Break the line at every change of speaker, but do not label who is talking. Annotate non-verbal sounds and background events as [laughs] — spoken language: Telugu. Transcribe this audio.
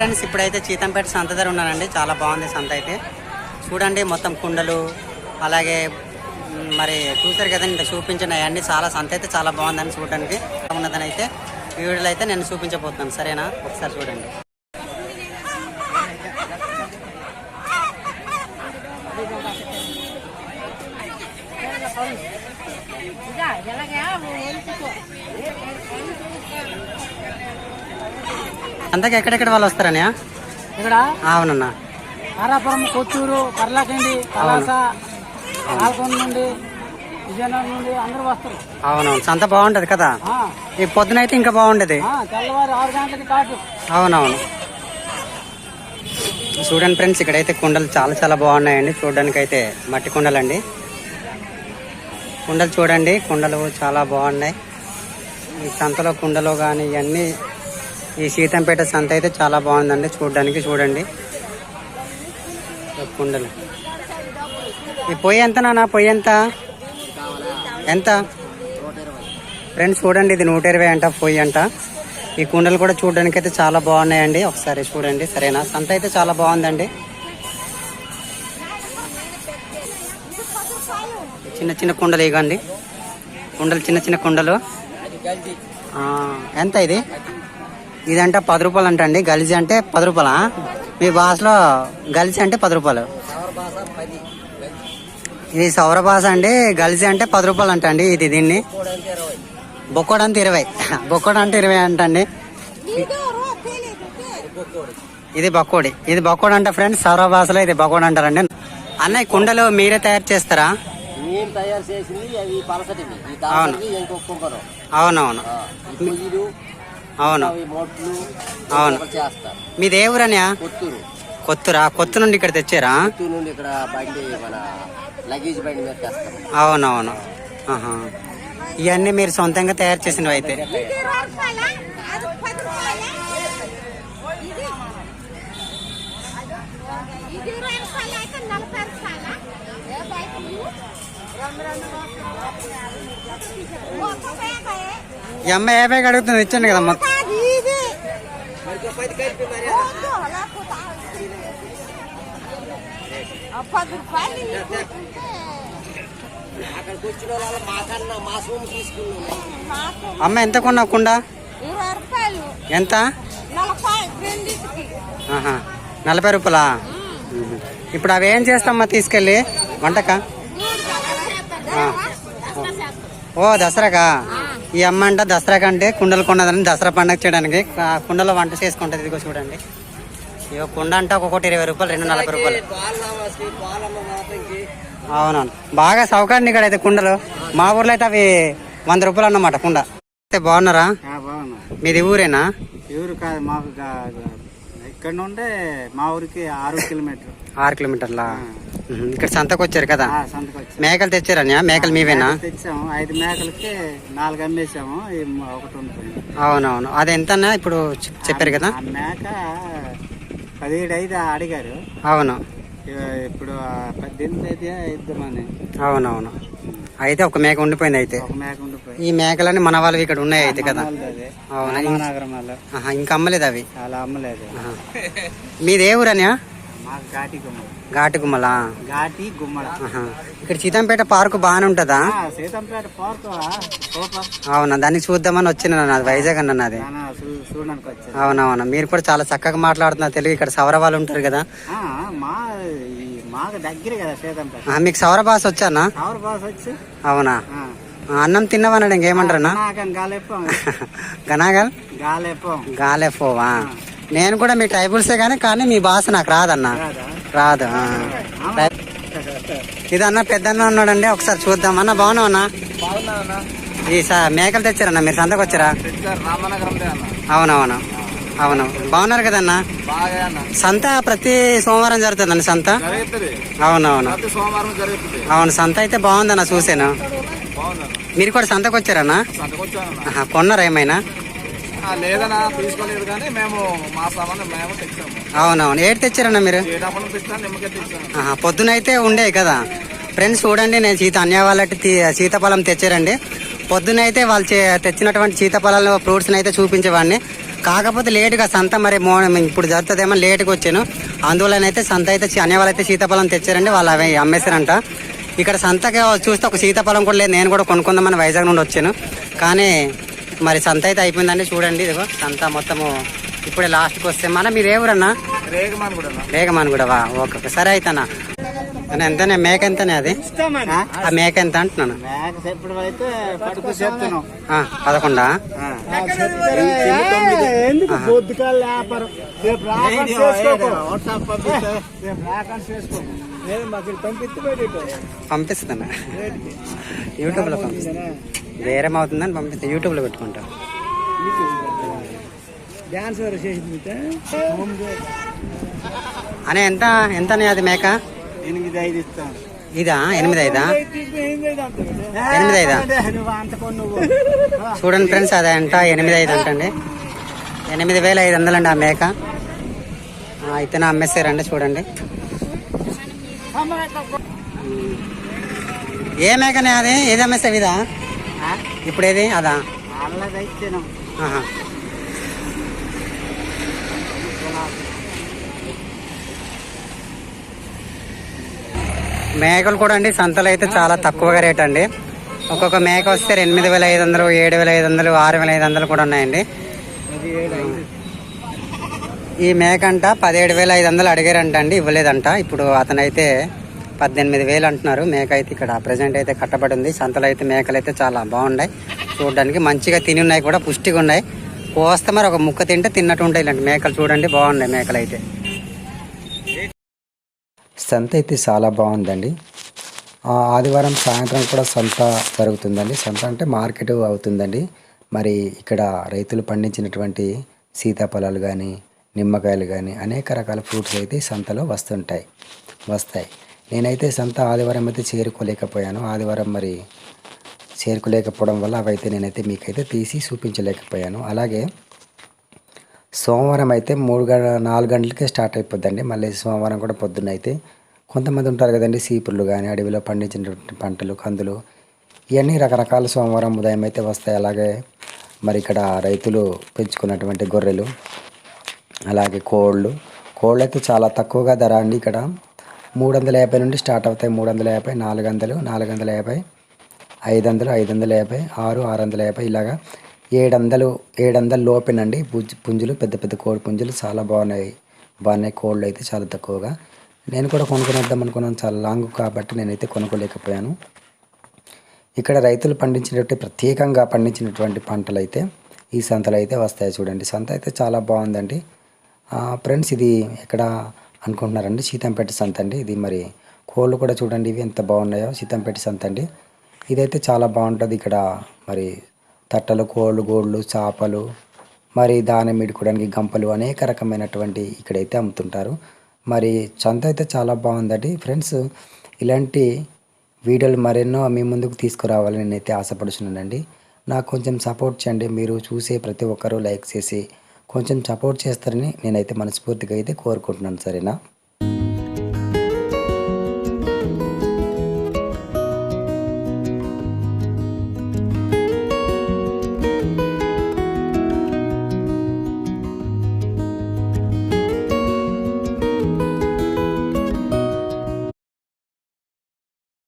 ఫ్రెండ్స్ ఇప్పుడైతే చీతంపేట సంత దగ్గర ఉన్నానండి చాలా బాగుంది సంత అయితే. చూడండి మొత్తం కుండలు అలాగే మరి చూసారు కదండి ఇంత చూపించిన అవన్నీ చాలా సంత అయితే చాలా బాగుందని చూడడానికి ఉన్నదని అయితే వీడియోలో అయితే నేను చూపించబోతున్నాను. సరేనా? ఒకసారి చూడండి. అంతకు ఎక్కడెక్కడ వాళ్ళు వస్తారని
ఇక్కడ?
అవునన్నా.
ఆరాపురం కొత్తూరు కలాస పాల్కొండ నుండి విజయనగరం నుండి అందరూ వస్తారు.
అవునవును. సంత బాగుంటది కదా? ఈ పొద్దున అయితే ఇంకా బాగుండేది.
తెల్లవారు ఆరు గంటలకి కాటు.
అవునవును. చూడండి ఫ్రెండ్స్ ఇక్కడైతే కుండలు చాలా చాలా బాగున్నాయండి. చూడడానికి అయితే మట్టి కుండలండి. కుండలు చూడండి కుండలు చాలా బాగున్నాయి. ఈ సంతలో కుండలు కానీ ఇవన్నీ ఈ సీతంపేట సంత అయితే చాలా బాగుందండి. చూడడానికి చూడండి. కుండలు. ఈ పొయ్యి ఎంత నాన్న? పొయ్యి ఎంత? ఎంత? ఫ్రెండ్స్ చూడండి ఇది నూట ఇరవై అంట పొయ్యి అంట. ఈ కుండలు కూడా చూడడానికి అయితే చాలా బాగున్నాయండి. ఒకసారి చూడండి సరేనా? సంత అయితే చాలా బాగుందండి. చిన్న చిన్న కుండలు ఇవ్వండి. కుండలు చిన్న చిన్న కుండలు. ఎంత ఇది? ఇదంటే పది రూపాయలు అంట అండి గలిజి అంటే పది రూపాయలా? మీ భాషలో గలిజి అంటే పది రూపాయలు. ఇది సౌర భాష అండి గలిజి అంటే పది రూపాయలు అంట అండి ఇది దీన్ని. బొక్కోడు అంటే ఇరవై. బొక్కోడు అంటే ఇరవై అంటండి. ఇది బొక్కోడి. ఇది బొక్కోడు అంట ఫ్రెండ్స్ సౌర భాషలో ఇది బొక్కోడు అంటారండి. అన్న ఈ కుండలు మీరే తయారు చేస్తారా?
మేము తయారు చేసింది అవి పలసటివి ఈ
అవును. అవునవును. అవును. అవును. మీది ఏ ఊరన్యా
కొత్తూరు.
కొత్తురా? కొత్తు నుండి ఇక్కడ తెచ్చారా?
కొత్తూరు నుండి ఇక్కడ బండి మన లగేజ్ బండి మీద తెస్తారు
అవునవును. ఇవన్నీ మీరు సొంతంగా తయారు చేసినవి అయితే. ఈ అమ్మాయి యాభై అడుగుతుంది ఇచ్చాను కదా మొత్తం
కాదు ఇది వద్దు, లేకపోతే ఆ పది రూపాయలు నీకు ఉంటే
అక్కడికి వచ్చిన వాళ్ళు మాకన్నా మా సొమ్ము తీసుకున్నాం.
మాకు
అమ్మ ఎంత కొన్నావు కుండ
ఇరవై రూపాయలు.
ఎంత?
నలభై
రూపాయలా. ఇప్పుడు అవి ఏం చేస్తామ్మా తీసుకెళ్ళి? వంటక. ఓ దసరాకా? ఈ అమ్మ అంట దసరా కంటే కుండలు కొన్నదని దసరా పండగ చేయడానికి కుండలో వంట చేసుకుంటది. ఇదిగో చూడండి. ఇగో కుండ అంటే ఒక్కొక్కటి ఇరవై రూపాయలు రెండు నలభై రూపాయలు. అవునవును. బాగా సౌకర్యం ఇక్కడ అయితే కుండలు. మా ఊర్లో అయితే అవి వంద రూపాయలు అన్నమాట కుండ. అయితే బాగున్నారా?
బాగున్నా.
మీది ఊరేనా?
ఎవరు కాదు మాకు ఇక్కడ నుండే మా ఊరికి ఆరు కిలోమీటర్
ఆరు కిలోమీటర్లా. ఇక్కడ సంతకు వచ్చారు కదా మేకలు తెచ్చారన్యా మేకలు మీవేనా?
తెచ్చాము. ఐదు మేకలకి నాలుగు అమ్మేసాము ఒకటి ఉంటుంది
అవునవును. అది ఎంతన్నా ఇప్పుడు చెప్- చెప్పారు కదా?
మేక పదిహేడు ఐదు అడిగారు.
అవును.
ఇప్పుడు పద్దెనిమిది అయితే ఇద్దామని.
అవునవును. అయితే ఒక మేక ఉండిపోయింది అయితే.
ఒక మేక ఉండిపోయి
ఈ మేకలన్నీ మన వాళ్ళవి ఇక్కడ ఉన్నాయి అయితే కదా. అవునా? ఇంకా అమ్మలేదు అవి?
చాలా అమ్మలేదు.
మీది
మాకు ఘాటి
గుమ్మలా?
ఘాటి గుమ్మడ
ఆహా. ఇక్కడ సీతంపేట పార్కు బాగానే ఉంటుందా?
సీతంపేట పార్క్
అవునా దాన్ని చూద్దామని వచ్చిన వైజాగ్ అన్న నాది. అవునవును మీరు కూడా చాలా చక్కగా మాట్లాడుతున్నారు తెలుగు ఇక్కడ సౌర వాళ్ళు ఉంటారు కదా.
మాకు
సౌర భాష వచ్చానా అవునా? అన్నం తిన్నావన్నాడు
గాలేపం.
గనాగల్ [laughs]
గాలేపం.
గాలేపోవా? నేను కూడా మీ ట్రైబుల్సే కానీ కానీ మీ భాష నాకు రాదన్న? రాదు? ఆ. ఇది అన్న పెద్దన్న ఉన్నాడండి ఒకసారి చూద్దాం. అన్న బాగున్నావు అన్న? ఈ స- మేకలు తెచ్చారన్న మీరు సంతకు వచ్చారా? అవునవును అవును. బాగున్నారు కదన్న? సంత ప్రతి సోమవారం జరుగుతుందండి సంత? అవునవును. అవును సంత అయితే బాగుందన్న చూసాను మీరు కూడా సంతకు వచ్చారన్నా? కొన్నారా ఏమైనా?
లేదన్నా తీసుకోలేదు కానీ మేము మా సామాన్ మేము తెచ్చాము.
అవునవును. ఏడు తెచ్చారన్న మీరు?
ఏడాపడం తెచ్చాను నిమ్మకాయ తెచ్చాను
ఆహా, పొద్దునైతే ఉండే కదా. ఫ్రెండ్స్ చూడండి నేను సీత అన్య వాళ్ళకి తీ- సీతాఫలం తెచ్చారండి. పొద్దునైతే వాళ్ళు చే- తెచ్చినటువంటి సీతాఫలాలు ఫ్రూట్స్ని అయితే చూపించేవాడిని.
కాకపోతే లేటుగా సంత మరి మో ఇప్పుడు జరుగుతుందేమో లేటుగా వచ్చాను. అందువలన అయితే సంత అయితే చి- అనే వాళ్ళైతే సీతాఫలం తెచ్చారండి వాళ్ళు అవి అమ్మేశారంట. ఇక్కడ సంతకి చూస్తే ఒక సీతాఫలం కూడా లేదు నేను కూడా కొనుక్కుందామని వైజాగ్ నుండి వచ్చాను. కానీ మరి సంత అయితే అయిపోయిందండి చూడండి ఇదిగో సంత మొత్తము ఇప్పుడే లాస్ట్కి వస్తే. మన మీరు ఏ ఊరన్నా?
రేగమాన్ కూడా
ఓకే ఓకే. సరే అయితేనా అని ఎంతనే? మేక ఎంతనే అది? ఆ మేక ఎంత అంటున్నాను?
మేక చెప్పుడు అయితే పడుకు చెప్తున్నాం.
ఆ, పదకొండా?
ఎందుకు బొద్దుకాలు వ్యాపారం? రేపు రాకుండా చేసుకోకు. వాట్సాప్ పంపిస్తే రేపు రాకుండా చేసుకో నేను మాకు ఇక్కడ పంపిస్తే బయట
పంపిస్తాను. వేరే అవుతుందని పంపిస్తాను యూట్యూబ్లో పెట్టుకుంటా.
చేసింది
అని ఎంత ఎంతనే అది మేక?
ఎనిమిది ఐదు ఇస్తాను
ఇదా? ఎనిమిది ఐదా? ఎనిమిది ఐదా చూడండి ఫ్రెండ్స్ అదే అంట ఎనిమిది ఐదు అంటండి. ఎనిమిది వేల ఐదు వందలండి ఆ మేక. ఆ, అయితే నా అమ్మేసారండి చూడండి. ఏ మేకనే అది? ఏది అమ్మేసావు ఇదా? ఇప్పుడు ఏది అదా. మేకలు కూడా అండి సంతలో అయితే చాలా తక్కువగా రేట్ అండి ఒక్కొక్క మేక వస్తే ఎనిమిది వేల ఐదు వందలు ఏడు వేల ఐదు వందలు ఆరు వేల ఐదు వందలు కూడా ఉన్నాయండి. ఈ మేక అంట పదిహేడు వేల ఐదు వందలు అడిగారంట అండి ఇవ్వలేదంట. ఇప్పుడు అతనైతే పద్దెనిమిది వేలు అంటున్నారు. మేక అయితే ఇక్కడ ప్రజెంట్ అయితే కట్టబడి ఉంది. సంతలో అయితే మేకలు అయితే చాలా బాగున్నాయి. చూడడానికి మంచిగా తిని ఉన్నాయి కూడా పుష్టిగా ఉన్నాయి. కోస్తే మరి ఒక ముక్క తింటే తిన్నట్టు ఉంటాయి ఇలాంటి మేకలు చూడండి బాగున్నాయి మేకలు అయితే సంత అయితే చాలా బాగుందండి. ఆదివారం సాయంత్రం కూడా సంత జరుగుతుందండి. సంత అంటే మార్కెట్ అవుతుందండి. మరి ఇక్కడ రైతులు పండించినటువంటి సీతాఫలాలు కానీ నిమ్మకాయలు కానీ అనేక రకాల ఫ్రూట్స్ అయితే సంతలో వస్తుంటాయి. వస్తాయి. నేనైతే సంత ఆదివారం అయితే చేరుకోలేకపోయాను. ఆదివారం మరి చేరుకోలేకపోవడం వల్ల అవైతే నేనైతే మీకైతే తీసి చూపించలేకపోయాను. అలాగే సోమవారం అయితే మూడు గంట నాలుగు గంటలకే స్టార్ట్ అయిపోద్దండి. మళ్ళీ సోమవారం కూడా పొద్దున్న అయితే కొంతమంది ఉంటారు కదండి సీపుర్లు కానీ అడవిలో పండించినటువంటి పంటలు కందులు ఇవన్నీ రకరకాల సోమవారం ఉదయం అయితే వస్తాయి. అలాగే మరి ఇక్కడ రైతులు పెంచుకున్నటువంటి గొర్రెలు అలాగే కోళ్ళు. కోళ్ళు అయితే చాలా తక్కువగా ధర అండి ఇక్కడ. మూడు వందల యాభై నుండి స్టార్ట్ అవుతాయి. మూడు వందల యాభై నాలుగు వందలు నాలుగు వందల యాభై ఐదు వందలు ఐదు వందల యాభై ఆరు ఆరు వందల యాభై ఇలాగా ఏడు వందలు ఏడు వందల లోపేనండి పుంజు పుంజులు పెద్ద పెద్ద కోడి పుంజులు చాలా బాగున్నాయి. బాగున్నాయి. కోళ్ళు అయితే చాలా తక్కువగా. నేను కూడా కొనుక్కునేద్దాం అనుకున్నాను. చాలా లాంగ్ కాబట్టి నేనైతే కొనుక్కోలేకపోయాను. ఇక్కడ రైతులు పండించినటువంటి ప్రత్యేకంగా పండించినటువంటి పంటలు అయితే ఈ సంతలో అయితే వస్తాయి చూడండి. సంత అయితే చాలా బాగుందండి. ఫ్రెండ్స్ ఇది ఇక్కడ అనుకుంటున్నారండి. సీతంపేట సంత అండి. ఇది మరి కోళ్ళు కూడా చూడండి ఇవి ఎంత బాగున్నాయో. సీతంపేట సంత అండి. ఇదైతే చాలా బాగుంటుంది ఇక్కడ మరి తట్టలు కోళ్ళు గోళ్ళు చేపలు మరి దానం ఇడుకోవడానికి గంపలు అనేక రకమైనటువంటి ఇక్కడైతే అమ్ముతుంటారు. మరి సంత అయితే చాలా బాగుందండి. ఫ్రెండ్స్ ఇలాంటి వీడియోలు మరెన్నో మీ ముందుకు తీసుకురావాలని నేనైతే ఆశపడుచున్నానండి. నాకు కొంచెం సపోర్ట్ చేయండి. మీరు చూసే ప్రతి ఒక్కరూ లైక్ చేసి కొంచెం సపోర్ట్ చేస్తారని నేనైతే మనస్ఫూర్తిగా అయితే కోరుకుంటున్నాను సరేనా?